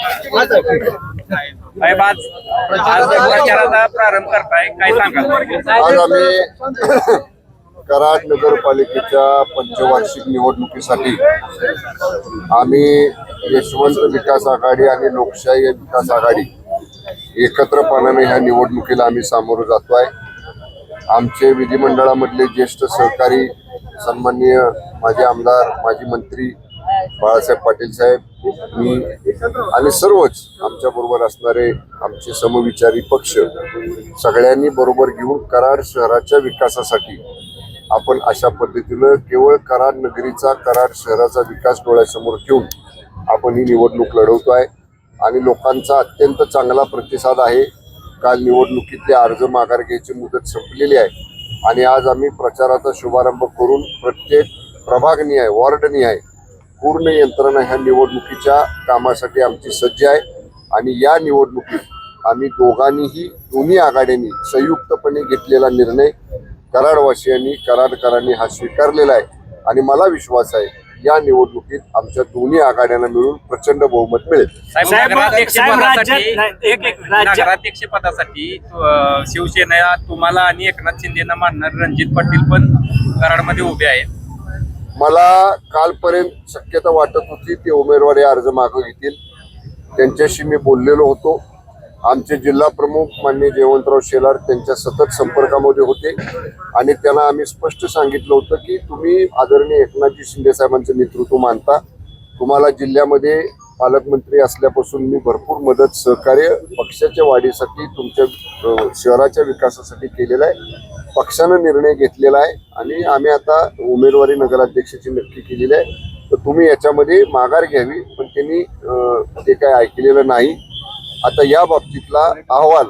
साहेब आज आज प्रचाराचा प्रारंभ करताय. काय सांगाल? आज आम्ही कराड नगरपालिकेच्या पंचवार्षिक निवडणुकीसाठी आम्ही यशवंत विकास आघाडी आणि लोकशाही विकास आघाडी एकत्रपणाने ह्या निवडणुकीला आम्ही सामोरं जातोय. आमचे विधिमंडळामधले ज्येष्ठ सहकारी सन्माननीय माजी आमदार माजी मंत्री बाळासाहेब पाटील साहेब मी आणि सर्वच आमच्या बरोबर असणारे आमचे समविचारी पक्ष सगळ्यांनी बरोबर घेऊन कराड शहराच्या विकासासाठी आपण अशा पद्धतीनं केवळ कराड नगरीचा कराड शहराचा विकास डोळ्यासमोर ठेवून आपण ही निवडणूक लढवतो आहे आणि लोकांचा अत्यंत चांगला प्रतिसाद आहे. काल निवडणुकीतले अर्ज माघार घ्यायची मुदत संपलेली आहे आणि आज आम्ही प्रचाराचा शुभारंभ करून प्रत्येक प्रभागनिहाय वॉर्डनिहाय पूर्ण यंत्रणा ह्या निवडणुकीच्या कामासाठी आमची सज्ज आहे. आणि या निवडणुकीत आम्ही दोघांनीही दोन्ही आघाड्यांनी संयुक्तपणे घेतलेला निर्णय कराडवासियांनी कराडकरांनी हा स्वीकारलेला आहे. आणि मला विश्वास आहे या निवडणुकीत आमच्या दोन्ही आघाड्यांना मिळून प्रचंड बहुमत मिळेल. पदासाठी शिवसेना तुम्हाला आणि एकनाथ शिंदेना मानणारे रणजित पाटील पण कराडमध्ये उभे आहेत. मला कालपर्यंत शक्यता वाटत होती ते उमेदवारी अर्ज मागं घेतील. त्यांच्याशी मी बोललेलो होतो. आमचे जिल्हा प्रमुख मान्य जयवंतराव शेलार त्यांच्या सतत संपर्कामध्ये होते. आणि त्यांना आम्ही स्पष्ट सांगितलं होतं की तुम्ही आदरणीय एकनाथजी शिंदे साहेबांचं नेतृत्व मानता. तुम्हाला जिल्ह्यामध्ये पालकमंत्री असल्यापासून मी भरपूर मदत सहकार्य पक्षाच्या वाढीसाठी तुमच्या शहराच्या विकासासाठी केलेलं आहे. पक्षानं निर्णय घेतलेला आहे आणि आम्ही आता उमेदवारी नगराध्यक्षाची नक्की केलेली आहे. तर तुम्ही याच्यामध्ये माघार घ्यावी पण त्यांनी ते काय ऐकलेलं नाही. आता या बाबतीतला अहवाल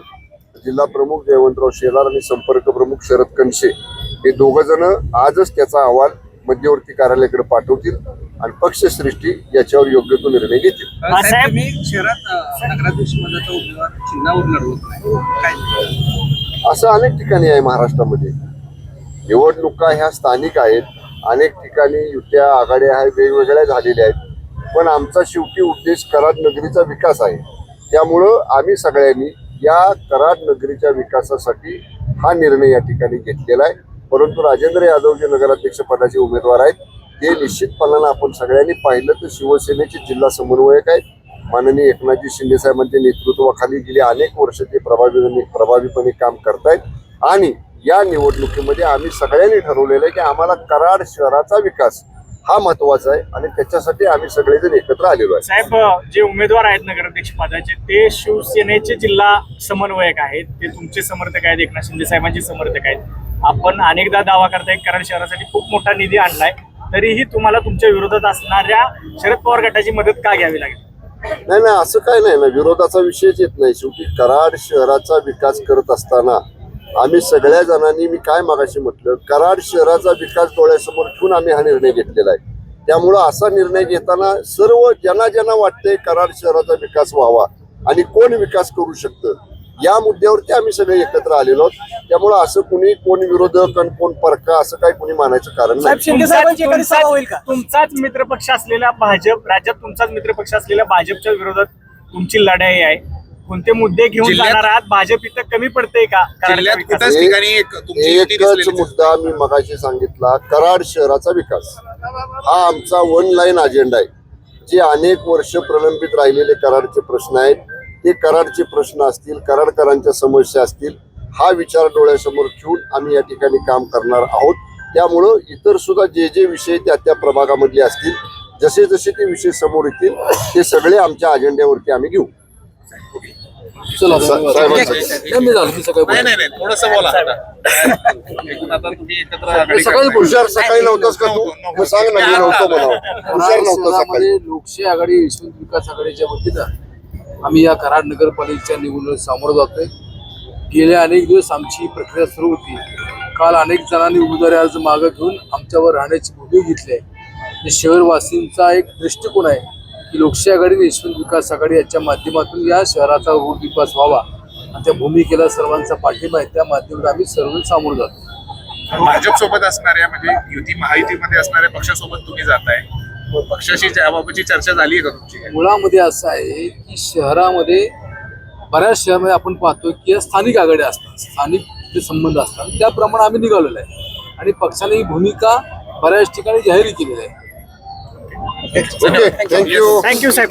जिल्हा प्रमुख जयवंतराव शेलार आणि संपर्क प्रमुख शरद कनशे हे दोघ जण आजच त्याचा अहवाल मध्यवर्ती कार्यालयाकडे पाठवतील आणि पक्षश्रेष्ठी याच्यावर योग्य तो निर्णय घेतील. शहरात नगराध्यक्ष पदाचा उमेदवार चिन्हावर लढवत नाही. काय? असं अनेक ठिकाणी आहे महाराष्ट्रामध्ये. निवडणुका ह्या स्थानिक आहेत. अनेक ठिकाणी युत्या आघाड्या ह्या वेगवेगळ्या झालेल्या आहेत. पण आमचा शेवटी उद्देश कराड नगरीचा विकास आहे. त्यामुळं आम्ही सगळ्यांनी या कराड नगरीच्या विकासासाठी हा निर्णय या ठिकाणी घेतलेला आहे. परंतु राजेंद्र यादव जे नगराध्यक्षपदाचे उमेदवार आहेत ते निश्चितपणानं आपण सगळ्यांनी पाहिलं तर शिवसेनेचे जिल्हा समन्वयक आहेत. माननीय एकनाथजी शिंदे साहेबांच्या नेतृत्वाखाली गेली अनेक वर्ष ते प्रभावीपणे प्रभावीपणे काम करतायत. आणि या निवडणुकीमध्ये आम्ही सगळ्यांनी ठरवलेलं आहे की आम्हाला कराड शहराचा विकास हा महत्त्वाचा आहे आणि त्याच्यासाठी आम्ही सगळेजण एकत्र आलेलो आहे. साहेब जे उमेदवार आहेत नगराध्यक्ष पदाचे ते शिवसेनेचे जिल्हा समन्वयक आहेत. ते तुमचे समर्थक आहेत एकनाथ शिंदे साहेबांचे समर्थक आहेत. आपण अनेकदा दावा करताय कराड शहरासाठी खूप मोठा निधी आणलाय. तरीही तुम्हाला तुमच्या विरोधात असणाऱ्या शरद पवार गटाची मदत का घ्यावी लागेल? नाही नाही असं काय नाही ना. विरोधाचा विषयच येत नाही. शेवटी कराड शहराचा विकास करत असताना आम्ही सगळ्या जणांनी मी काय मागाशी म्हटलं कराड शहराचा विकास डोळ्यासमोर ठेवून आम्ही हा निर्णय घेतलेला आहे. त्यामुळं असा निर्णय घेताना सर्व ज्यांना ज्यांना वाटतंय कराड शहराचा विकास व्हावा आणि कोण विकास करू शकतं? या मुद्द्यावरती आम्ही सगळे एकत्र आलेलो आहोत त्यामुळं असं कुणी कोण विरोधक आणि कोण परका असं काही कुणी मानायचं कारण नाही शिंदे साहेबांची एखादी सभा होईल का? तुमचाच मित्रपक्ष असलेला भाजप राज्यात तुमचाच मित्रपक्ष असलेल्या भाजपच्या विरोधात तुमची लढाई आहे कोणते मुद्दे घेऊन जिल्ह्यात- जाणार आहात भाजप इथं कमी पडते का कराडचा जिल्ह्यात विकास? कुठंच ठिकाणी एक तुमची युती एकच दिसलेली नाही. मुद्दा मी मगाशी सांगितला कराड शहराचा विकास हा आमचा वन लाईन अजेंडा आहे जे अनेक वर्ष प्रलंबित राहिलेले कराडचे प्रश्न आहेत ते कराडचे प्रश्न असतील कराडकरांच्या समस्या असतील हा विचार डोळ्यासमोर ठेवून आम्ही या ठिकाणी काम करणार आहोत. त्यामुळं इतर सुद्धा जे जे विषय त्या त्या प्रभागामधले असतील जसे जसे ते विषय समोर येतील ते सगळे आमच्या अजेंड्यावरती आम्ही घेऊ. सा- साहेबांचं. नाही नाही नाही. थोडस बोला. आता एकूण आता तुम्ही एकत्र आघाडी सकाळी नव्हतास का तू? सांग ना नव्हतो हुशार नव्हतं सकाळी. लोकशाही आघाडी यशवंत विकास आघाडीच्या वतीनं आम्ही या कराड नगरपालिकेच्या निवडणूक सामोरं जातोय. गेले अनेक दिवस आमची प्रक्रिया सुरू होती. काल अनेक जणांनी उमेदवारी अर्ज मागं घेऊन आमच्यावर राहण्याची भूमी घेतली आहे. शहरवासींचा एक दृष्टिकोन आहे की लोकशाही आघाडी यशवंत विकास आघाडी याच्या माध्यमातून या शहराचा विकास व्हावा. आणि त्या भूमिकेला सर्वांचा पाठिंबा आहे. त्या माध्यमातून आम्ही सर्व सामोरं जातो भाजप सोबत असणाऱ्या म्हणजे युती महायुतीमध्ये असणाऱ्या पक्षासोबत तुम्ही आहे पक्षाशी त्याबाबतची चर्चा झाली आहे का तुमची? मुळामध्ये असं आहे की शहरामध्ये बऱ्याच शहरामध्ये आपण पाहतो की स्थानिक आघाड्या असतात स्थानिक जे संबंध असतात त्याप्रमाणे आम्ही निघालेलो आहे. आणि पक्षाने ही भूमिका बऱ्याच ठिकाणी जाहीर केलेली आहे. ओके थँक्यू थँक्यू साहेब